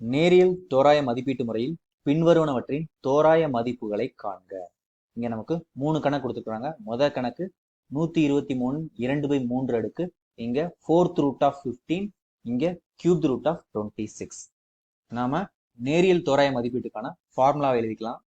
நேரியல் தோராய மதிப்பீட்டு முறையில் பின்வருவனவற்றின் தோராய மதிப்புகளை காண்க. இங்க நமக்கு மூணு கணக்கு கொடுத்துருக்காங்க. முதல் கணக்கு நூத்தி இருபத்தி மூணு இரண்டு பை மூன்று அடுக்கு. இங்க ஃபோர்த் ரூட் ஆஃப் பிப்டீன் இங்க cube root of twenty six நாம நேரியல் தோராய மதிப்பீட்டுக்கான ஃபார்முலாவை எழுதிக்கலாம்.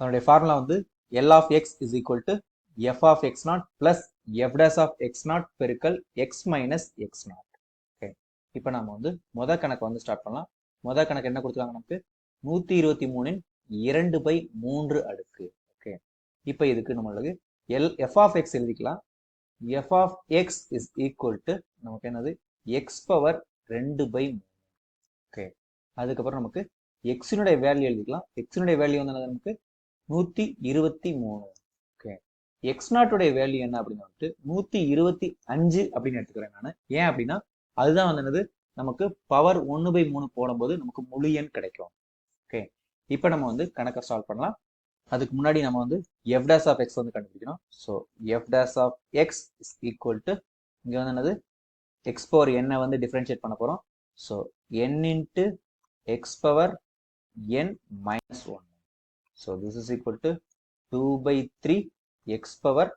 அதனுடைய ஃபார்முலா வந்து L of X is equal to F of X not plus F dash of X not பெருக்கல் X minus X not okay இப்போ நம்ம வந்து முத கணக்கு வந்து ஸ்டார்ட் பண்ணலாம். மொதல் கணக்கு என்ன கொடுத்துருக்காங்க நமக்கு? நூத்தி இருபத்தி மூணின் இரண்டு பை மூன்று அடுக்கு. ஓகே இப்போ இதுக்கு நம்மளுக்கு எல் எஃப் ஆஃப் எக்ஸ் எழுதிக்கலாம். F of X is equal to நமக்கு என்னது? எக்ஸ் பவர் ரெண்டு பை மூணு. ஓகே அதுக்கப்புறம் நமக்கு எக்ஸினுடைய வேல்யூ எழுதிக்கலாம். எக்ஸினுடைய வேல்யூ வந்து என்னது நமக்கு? நூத்தி இருபத்தி மூணு. ஓகே எக்ஸ் நாட்டுடைய வேல்யூ என்ன அப்படின்னு வந்துட்டு நூத்தி இருபத்தி அஞ்சு அப்படின்னு எடுத்துக்கிறேன் நான். ஏன் அப்படின்னா அதுதான் வந்து என்னது? நமக்கு பவர் ஒன்று பை மூணு போடும்போது நமக்கு முழு எண் கிடைக்கும். ஓகே இப்போ நம்ம வந்து கணக்கை சால்வ் பண்ணலாம். அதுக்கு முன்னாடி நம்ம வந்து எஃப் டேஸ் ஆஃப் எக்ஸ் வந்து கண்டுபிடிக்கணும். So F dash of X is equal to இங்கே வந்து என்னது? எக்ஸ் பவர் என்னை வந்து டிஃப்ரென்ஷியேட் பண்ண போகிறோம் so N into X power N minus one so this is equal to two by three X power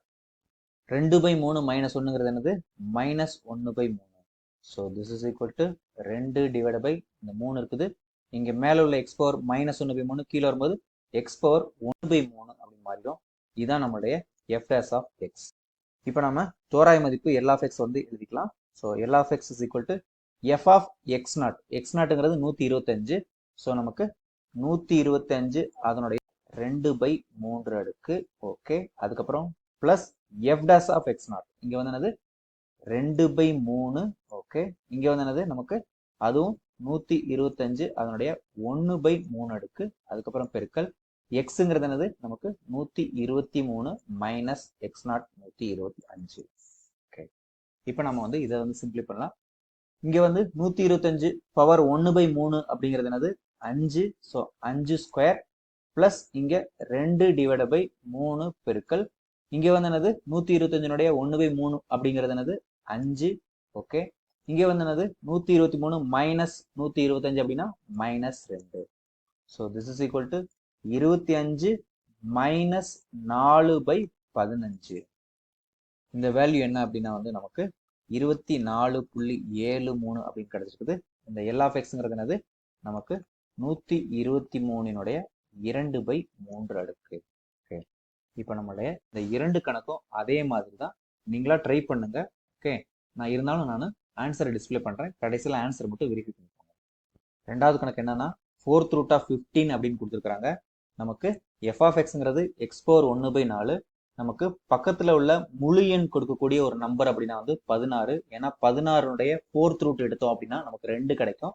ரெண்டு பை மூணு மைனஸ் ஒன்றுங்கிறது என்னது? மைனஸ் ஒன்று பை மூணு. So this is equal to ரெண்டு டிவைட் பை இந்த மூணு இருக்குது. இங்கே மேலே உள்ள எக்ஸ் பவர் மைனஸ் ஒன்று பை மூணு கீழே வரும்போது எக்ஸ் பவர் ஒன்று பை மூணு அப்படின்னு மாறிடும். இதுதான் நம்மளுடைய எஃப் டேஸ் ஆஃப் எக்ஸ் இப்போ நம்ம தோராய மதிப்பு எல் ஆஃப் எக்ஸ் வந்து எழுதிக்கலாம். So L of X is equal to F of X not X நாட்டுங்கிறது நூற்றி இருபத்தஞ்சு. ஸோ நமக்கு நூற்றி இருபத்தஞ்சு அதனுடைய ரெண்டு பை மூன்று அடுக்கு. ஓகே அதுக்கப்புறம் plus F dash of X not இங்கே வந்து என்னது? ரெண்டு பை மூணு ஓகே இங்கே வந்து என்னது? நமக்கு அதுவும் நூற்றி இருபத்தஞ்சு அதனுடைய ஒன்று பை மூணு அடுக்கு அதுக்கப்புறம் பெருக்கல். எக்ஸுங்கிறது என்னது? நமக்கு நூற்றி இருபத்தி மூணு மைனஸ் எக்ஸ் நாட் நூற்றி இருபத்தி அஞ்சு. ஓகே இப்போ நம்ம வந்து இதை வந்து சிம்பிளி பண்ணலாம். இங்கே வந்து நூற்றி இருபத்தஞ்சு பவர் ஒன்று பை மூணு அப்படிங்கிறது என்னது? அஞ்சு. ஸோ அஞ்சு ஸ்கொயர் ப்ளஸ் இங்கே ரெண்டு டிவைட பை மூணு பெருக்கல். இங்கே வந்து என்னது? நூற்றி இருபத்தஞ்சினுடைய ஒன்று பை மூணு அப்படிங்கிறது என்னது? அஞ்சு. ஓகே இங்கே வந்து என்னது? நூற்றி இருபத்தி மூணு மைனஸ் நூற்றி இருபத்தஞ்சு அப்படின்னா மைனஸ் ரெண்டு. So this is equal to இருபத்தி அஞ்சு மைனஸ் நாலு பை பதினஞ்சு. இந்த வேல்யூ என்ன அப்படின்னா வந்து நமக்கு இருபத்தி நாலு புள்ளி ஏழு மூணு அப்படின்னு கிடைச்சிருக்குது. இந்த எல்லா ஆஃப் எக்ஸுங்கிறது என்னது? நமக்கு நூற்றி இருபத்தி மூணினுடைய இரண்டு பை மூன்று அடுக்கு. ஓகே இப்போ நம்மளுடைய இந்த இரண்டு கணக்கும் அதே மாதிரி தான் நீங்களா ட்ரை பண்ணுங்க. ஓகே நான் இருந்தாலும் நான் ஆன்சரை டிஸ்பிளே பண்ணுறேன் கடைசியில் ஆன்சர் மட்டும் வெரிஃபை பண்ணிக்கோங்க. ரெண்டாவது கணக்கு என்னன்னா ஃபோர்த் ரூட் ஆஃப் ஃபிஃப்டீன் அப்படின்னு கொடுத்துருக்காங்க நமக்கு எஃப் ஆஃப் எக்ஸுங்கிறது எக்ஸ் பவர் ஒன்று பை நாலு. நமக்கு பக்கத்தில் உள்ள முழு எண் கொடுக்கக்கூடிய ஒரு நம்பர் அப்படின்னா வந்து பதினாறு. ஏன்னா பதினாறுடைய ஃபோர்த் ரூட் எடுத்தோம் அப்படின்னா நமக்கு ரெண்டு கிடைக்கும்.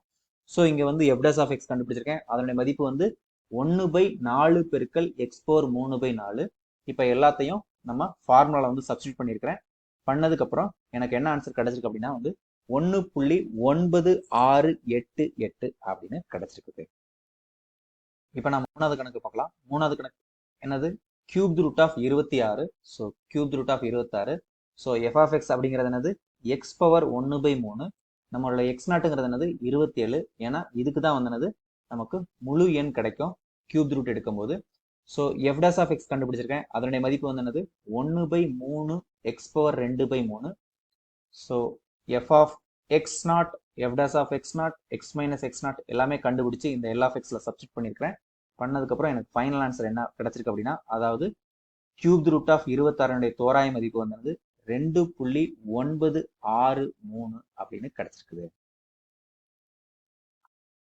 ஸோ இங்கே வந்து எஃப்டஸ் ஆஃப் எக்ஸ் கண்டுபிடிச்சிருக்கேன். அதனுடைய மதிப்பு வந்து ஒன்று பை நாலு பெருக்கல் எக்ஸ்போர் மூணு பை நாலு. இப்போ எல்லாத்தையும் நம்ம ஃபார்முலாவில் வந்து சப்ஸ்டியூட் பண்ணியிருக்கிறேன். பண்ணதுக்கப்புறம் எனக்கு என்ன ஆன்சர் கிடைச்சிருக்கு அப்படின்னா வந்து ஒன்று புள்ளி ஒன்பது ஆறு எட்டு எட்டு அப்படின்னு கிடைச்சிருக்குது. இப்போ நான் மூணாவது கணக்கு பார்க்கலாம். மூணாவது கணக்கு என்னது? கியூப் ரூட் ஆஃப் இருபத்தி ஆறு. ஸோ கியூப் ரூட் ஆஃப் இருபத்தாறு ஸோ எஃப் ஆஃப் எக்ஸ் அப்படிங்கிறது என்னது? எக்ஸ் பவர் ஒன்று பை மூணு. நம்மளோட எக்ஸ் நாட்டுங்கிறது என்னது? இருபத்தி ஏழு. ஏன்னா இதுக்கு தான் வந்தனது நமக்கு முழு எண் கிடைக்கும். கியூப் ரூட் எடுக்கும்போது. So F dash of X கண்டுபிடிச்சிருக்கேன். அதனுடைய மதிப்பு வந்து என்னது? ஒன்று பை மூணு எக்ஸ் பவர் ரெண்டு பை மூணு. So F of X not F dash of X not X minus X not எல்லாமே கண்டுபிடிச்சு இந்த எல் ஆஃப் எக்ஸில் சப்ஸ்டிட் பண்ணியிருக்கிறேன் பண்ணதுக்கப்புறம் எனக்கு ஃபைனல் ஆன்சர் என்ன கிடச்சிருக்கு அப்படின்னா அதாவது கியூப் ரூட் ஆஃப் இருபத்தாறுடைய தோராய மதிப்பு வந்தது ரெண்டு புள்ளி ஒன்பது ஆறு மூணு அப்படின்னு கிடச்சிருக்குது.